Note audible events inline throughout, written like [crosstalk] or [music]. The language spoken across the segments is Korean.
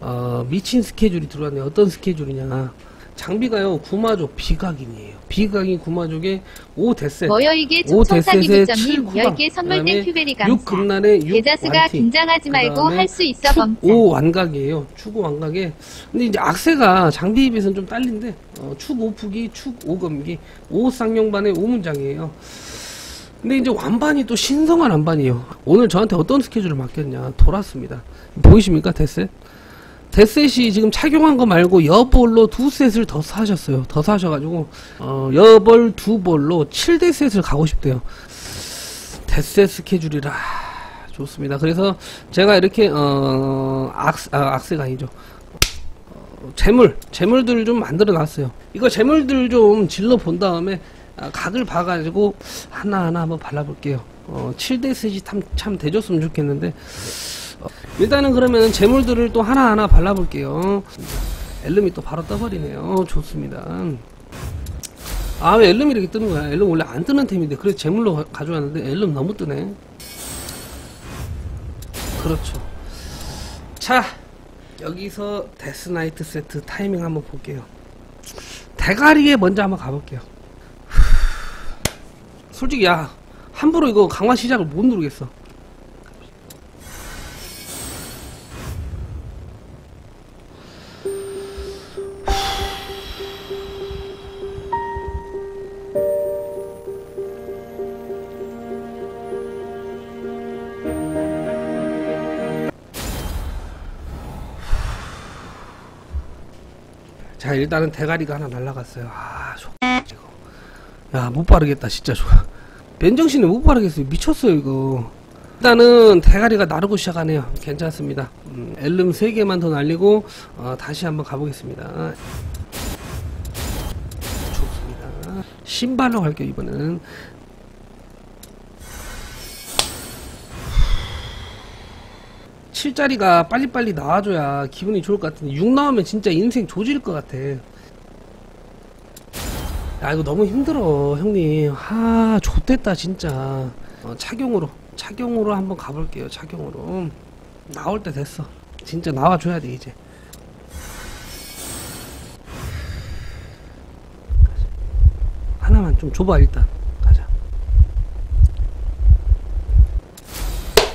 어, 미친 스케줄이 들어왔네요. 어떤 스케줄이냐. 장비가요, 구마족 비각인이에요. 비각인 구마족에 5대셋. 뭐여 이게 5 총청사기 대셋에 부점님 7 구각. 10개 선물된 큐베리 6 감사 금난에 6 계좌수가 완티. 긴장하지 말고 할 수 있어 범사 5 완각이에요. 축5 완각에. 근데 이제 악세가 장비에 비해서는 좀 딸린데, 어, 축 5푸기, 축 5검기, 5 쌍용반의 5문장이에요. 근데 이제 완반이 또 신성한 완반이에요. 오늘 저한테 어떤 스케줄을 맡겼냐. 돌았습니다. 보이십니까, 데셋? 데셋이 지금 착용한 거 말고 여볼로 두 셋을 더 사셨어요. 더 사셔가지고, 어, 여볼 두 볼로 7대 셋을 가고 싶대요. 데셋 스케줄이라. 좋습니다. 그래서 제가 이렇게 어 악스 아, 악스가 아니죠. 어, 재물 재물들을 좀 만들어 놨어요. 이거 재물들 좀 질러 본 다음에 아, 각을 봐가지고 하나 하나 한번 발라볼게요. 어 7대 셋이 참, 참 돼줬으면 좋겠는데 어, 일단은 그러면 재물들을 또 하나 하나 발라볼게요. 엘름이 또 바로 떠버리네요. 좋습니다. 아 왜 엘름이 이렇게 뜨는 거야? 엘름 원래 안 뜨는 템인데 그래서 재물로 가- 가져왔는데 엘름 너무 뜨네. 그렇죠. 자, 여기서 데스나이트 세트 타이밍 한번 볼게요. 대가리에 먼저 한번 가볼게요. 솔직히 야 함부로 이거 강화 시작을 못 누르겠어. 자 일단은 대가리가 하나 날라갔어요. 아. 야 못 바르겠다 진짜 좋아. [laughs] 맨정신에 못 바르겠어요. 미쳤어요 이거. 일단은 대가리가 나르고 시작하네요. 괜찮습니다. 음, 엘름 3개만 더 날리고 어, 다시 한번 가보겠습니다. 좋습니다. 신발로 갈게요 이번에는. 칠자리가 빨리빨리 나와줘야 기분이 좋을 것 같은데 6 나오면 진짜 인생 조질 것 같아 야 이거 너무 힘들어 형님. 아 좋댔다 진짜. 어, 착용으로 착용으로 한번 가볼게요 착용으로. 나올 때 됐어. 진짜 나와줘야 돼 이제. 하나만 좀 줘봐 일단. 가자.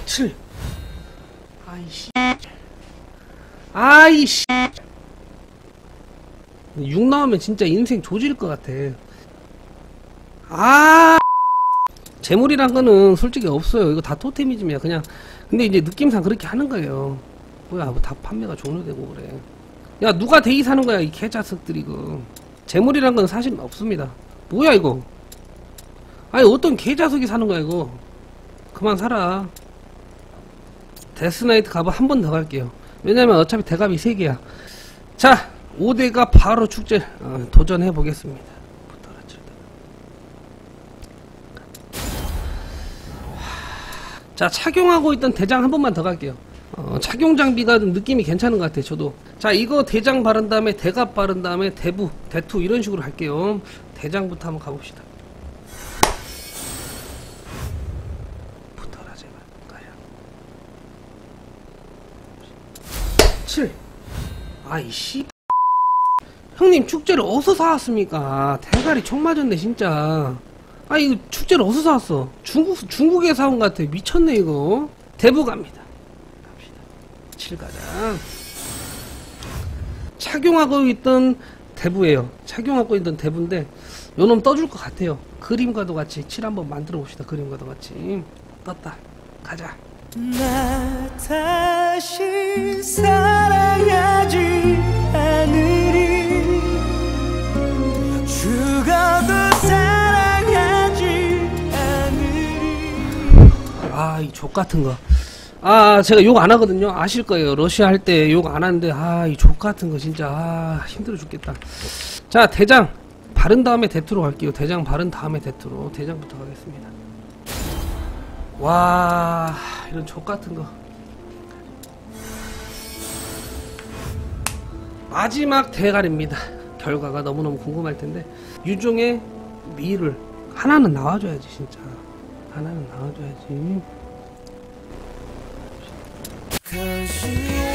7 아이씨. 아이씨. 6 나오면 진짜 인생 조질 것 같아. 아. 재물이란 거는 솔직히 없어요. 이거 다 토템이지만 그냥. 근데 이제 느낌상 그렇게 하는 거예요. 뭐야, 뭐 다 판매가 종료되고 그래. 야, 누가 대기 사는 거야, 이 개자석들 이거. 재물이란 건 사실 없습니다. 뭐야, 이거. 아니, 어떤 개자석이 사는 거야, 이거. 그만 살아. 데스나이트 값을 한번 더 갈게요. 왜냐면 어차피 대갑이 3개야. 자, 5대가 바로 축제 어, 도전해 보겠습니다. 자, 착용하고 있던 대장 한 번만 더 갈게요. 어, 착용 장비가 좀 느낌이 괜찮은 것 같아요, 저도. 자, 이거 대장 바른 다음에 대갑 바른 다음에 대부, 대투 이런 식으로 할게요. 대장부터 한번 가봅시다. 붙어라, 제발. 가야. 7 아이 씨 형님 축제를 어디서 사왔습니까? 대가리 총 맞았네 진짜. 아 이거 축제를 어디서 사왔어? 중국 중국에 사온 것 같아. 미쳤네 이거. 대부 갑니다. 갑시다. 7 가자. 착용하고 있던 대부예요. 착용하고 있던 대부인데 요놈 떠줄 것 같아요. 그림과도 같이 7 한번 만들어 봅시다 그림과도 같이. 떴다. 가자. 나 다시 사랑하지 아, 이 족 같은 거. 아, 제가 욕 안 하거든요. 아실 거예요. 러시아 할 때 욕 안 하는데, 아, 이 족 같은 거 진짜, 아, 힘들어 죽겠다. 자, 대장. 바른 다음에 대투로 갈게요. 대장 바른 다음에 대투로. 대장부터 가겠습니다. 와, 이런 족 같은 거. 마지막 대갈입니다. 결과가 너무너무 궁금할 텐데, 유종의 미를 하나는 나와줘야지, 진짜. 하나는 나와줘야지. You